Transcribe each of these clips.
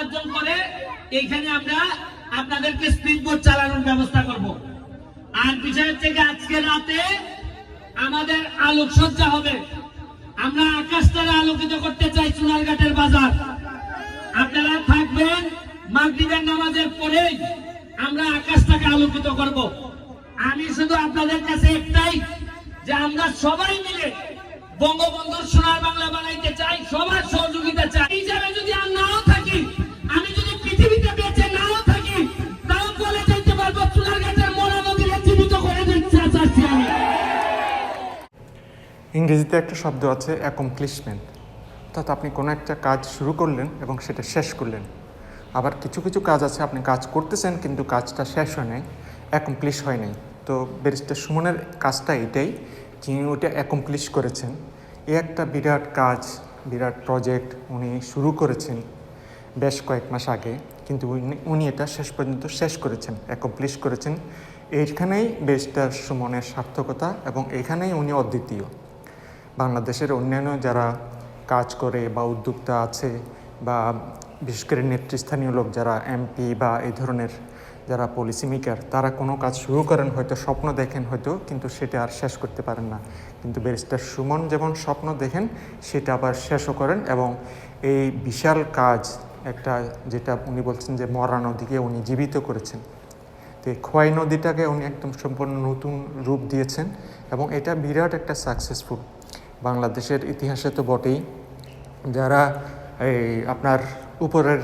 অর্জন করে এইখানে আমরা আপনাদেরকে স্পিড বোট চালানোর ব্যবস্থা করব। আর বিষয় হচ্ছে আজকে রাতে আমাদের আলোকসজ্জা হবে। আমরা আকাশটারে আলোকিত করতে চাই চুনারঘাটের বাজার। আপনারা থাকবেন, মাগরিবের নামাজের পরেই আমরা আকাশটাকে আলোকিত করব। আমি শুধু আপনাদের কাছে একটাই, যে আমরা সবাই মিলে বঙ্গবন্ধুর সোনার বাংলা বানাইতে চাই, সবার সহযোগিতা চাই। ইংরেজিতে একটা শব্দ আছে অ্যাকমপ্লিশমেন্ট অর্থাৎ আপনি কোনো একটা কাজ শুরু করলেন এবং সেটা শেষ করলেন। আবার কিছু কিছু কাজ আছে, আপনি কাজ করতেছেন কিন্তু কাজটা শেষ হয় নাই অ্যাকমপ্লিশ হয় নাই। তো ব্যারিস্টার সুমনের কাজটা এটাই, যিনি ওটা অ্যাকমপ্লিশ করেছেন। এ একটা বিরাট কাজ, বিরাট প্রজেক্ট উনি শুরু করেছেন বেশ কয়েক মাস আগে, কিন্তু উনি- এটা শেষ পর্যন্ত শেষ করেছেন অ্যাকমপ্লিশ করেছেন। এইখানেই ব্যারিস্টার সুমনের সার্থকতা এবং এখানেই উনি অদ্বিতীয়। বাংলাদেশের অন্যান্য যারা কাজ করে বা উদ্যোক্তা আছে বা বিশেষ করে নেতৃস্থানীয় লোক যারা এমপি বা এই ধরনের যারা পলিসি মেকার তারা কোনো কাজ শুরু করেন হয়তো স্বপ্ন দেখেন হয়তো, কিন্তু সেটা আর শেষ করতে পারেন না। কিন্তু ব্যারিস্টার সুমন যেমন স্বপ্ন দেখেন, সেটা আবার শেষও করেন এবং এই বিশাল কাজ একটা যেটা উনি বলছেন যে মরা নদীকে উনি জীবিত করেছেন। তো এই খোয়াই নদীটাকে উনি একদম সম্পূর্ণ নতুন রূপ দিয়েছেন এবং এটা বিরাট একটা সাকসেসফুল বাংলাদেশের ইতিহাসে তো বটেই। যারা এই আপনার উপরের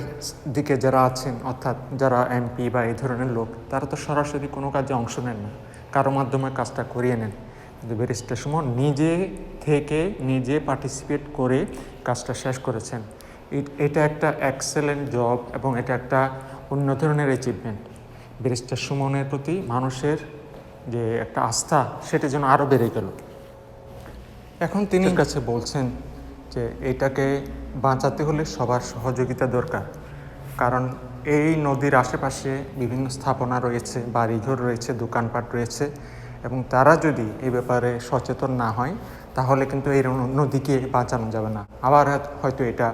দিকে যারা আছেন, অর্থাৎ যারা এমপি বা এই ধরনের লোক, তারা তো সরাসরি কোনো কাজে অংশ নেন না। কারও মাধ্যমে কাজটা করিয়ে নেন। কিন্তু ব্যারিস্টার সুমন নিজে থেকে নিজে পার্টিসিপেট করে কাজটা শেষ করেছেন। এটা একটা এক্সেলেন্ট জব এবং এটা একটা অন্য ধরনের অ্যাচিভমেন্ট ব্যারিস্টার সুমনের প্রতি মানুষের যে একটা আস্থা, সেটা যেন আরও বেড়ে গেল। এখন তিনি কাছে বলছেন যে এটাকে বাঁচাতে হলে সবার সহযোগিতা দরকার। কারণ এই নদীর আশেপাশে বিভিন্ন স্থাপনা রয়েছে, বাড়িঘর রয়েছে, দোকানপাট রয়েছে এবং তারা যদি এই ব্যাপারে সচেতন না হয়, তাহলে কিন্তু এই নদীকে বাঁচানো যাবে না। আবার হয়তো এটা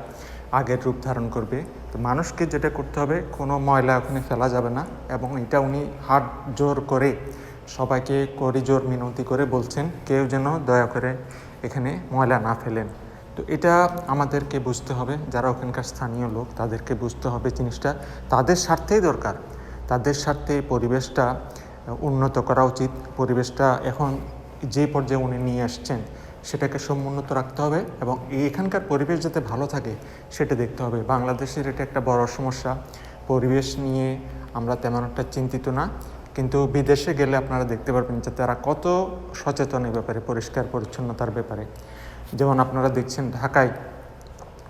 আগের রূপ ধারণ করবে। তো মানুষকে যেটা করতে হবে, কোনো ময়লা ওখানে ফেলা যাবে না এবং এটা উনি হাত জোর করে সবাইকে করি জোর মিনতি করে বলছেন, কেউ যেন দয়া করে এখানে ময়লা না ফেলেন। তো এটা আমাদেরকে বুঝতে হবে, যারা ওখানকার স্থানীয় লোক, তাদেরকে বুঝতে হবে জিনিসটা। তাদের স্বার্থেই দরকার। তাদের স্বার্থে পরিবেশটা উন্নত করা উচিত। পরিবেশটা এখন যে পর্যায়ে উনি নিয়ে আসছেন, সেটাকে সমুন্নত রাখতে হবে এবং এখানকার পরিবেশ যাতে ভালো থাকে, সেটা দেখতে হবে। বাংলাদেশের এটা একটা বড় সমস্যা। পরিবেশ নিয়ে আমরা তেমন একটা চিন্তিত না। কিন্তু বিদেশে গেলে আপনারা দেখতে পারবেন যে তারা কত সচেতন এই ব্যাপারে, পরিষ্কার পরিচ্ছন্নতার ব্যাপারে। যেমন আপনারা দেখছেন ঢাকায়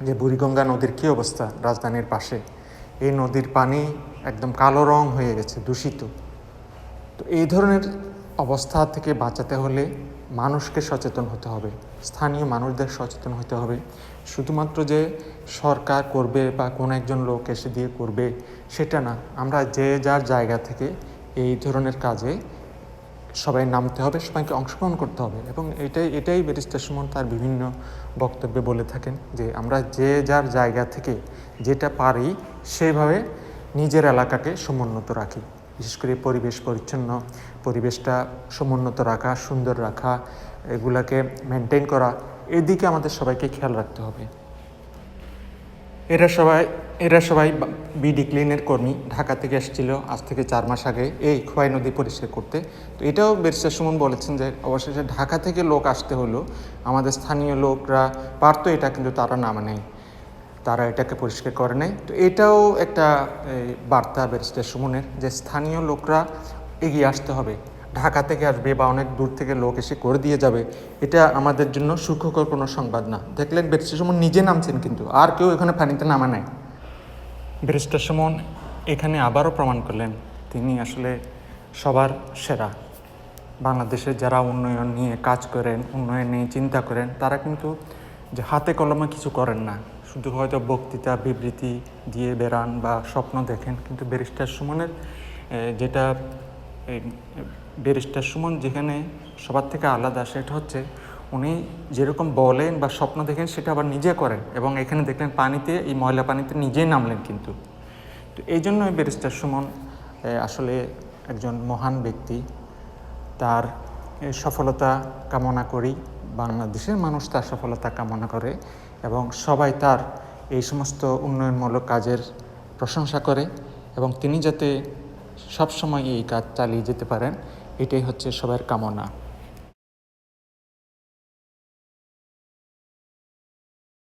যে বুড়িগঙ্গা নদীর কী অবস্থা রাজধানীর পাশে। এই নদীর পানি একদম কালো রং হয়ে গেছে, দূষিত। তো এই ধরনের অবস্থা থেকে বাঁচাতে হলে মানুষকে সচেতন হতে হবে, স্থানীয় মানুষদের সচেতন হতে হবে। শুধুমাত্র যে সরকার করবে বা কোনো একজন লোক এসে দিয়ে করবে, সেটা না। আমরা যে যার জায়গা থেকে এই ধরনের কাজে সবাই নামতে হবে, সবাইকে অংশগ্রহণ করতে হবে এবং এটাই এটাই ব্যারিস্টার সুমন তার বিভিন্ন বক্তব্যে বলে থাকেন যে আমরা যে যার জায়গা থেকে যেটা পারি সেইভাবে নিজের এলাকাকে সমুন্নত রাখি। বিশেষ করে পরিবেশ পরিচ্ছন্ন, পরিবেশটা সমুন্নত রাখা, সুন্দর রাখা, এগুলাকে মেনটেন করা, এদিকে আমাদের সবাইকে খেয়াল রাখতে হবে। এরা সবাই এরা সবাই বিডি ক্লিনের কর্মী ঢাকা থেকে এসেছিল আজ থেকে চার মাস আগে এই খোয়াই নদী পরিষ্কার করতে। তো এটাও বেরিস্টার সুমন বলেছেন যে অবশেষে ঢাকা থেকে লোক আসতে হলো। আমাদের স্থানীয় লোকরা পারতো এটা, কিন্তু তারা না মানে তারা এটাকে পরিষ্কার করে নেয় তো এটাও একটা বার্তা ব্যারিস্টার সুমনের যে স্থানীয় লোকরা এগিয়ে আসতে হবে। ঢাকা থেকে আসবে বা অনেক দূর থেকে লোক এসে করে দিয়ে যাবে, এটা আমাদের জন্য সুখকর কোনো সংবাদ না। দেখলেন ব্যারিস্টার সুমন নিজে নামছেন কিন্তু, আর কেউ এখানে পানিতে নামা নাই। ব্যারিস্টার সুমন এখানে আবারও প্রমাণ করলেন, তিনি আসলে সবার সেরা। বাংলাদেশে যারা উন্নয়ন নিয়ে কাজ করেন, উন্নয়ন নিয়ে চিন্তা করেন, তারা কিন্তু যে হাতে কলমে কিছু করেন না। শুধু হয়তো বক্তৃতা, বিবৃতি দিয়ে বেড়ান বা স্বপ্ন দেখেন, কিন্তু ব্যারিস্টার সুমনের যেটা ব্যারিস্টার সুমন যেখানে সবার থেকে আলাদা, সেটা হচ্ছে উনি যেরকম বলেন বা স্বপ্ন দেখেন, সেটা আবার নিজে করেন এবং এখানে দেখলেন পানিতে, এই ময়লা পানিতে নিজেই নামলেন কিন্তু। তো এই জন্যই ব্যারিস্টার সুমন আসলে একজন মহান ব্যক্তি। তার সফলতা কামনা করি, বাংলাদেশের মানুষ তার সফলতা কামনা করে এবং সবাই তার এই সমস্ত উন্নয়নমূলক কাজের প্রশংসা করে এবং তিনি যাতে সবসময় এই কাজ চালিয়ে যেতে পারেন। এটাই হচ্ছে সবার কামনা।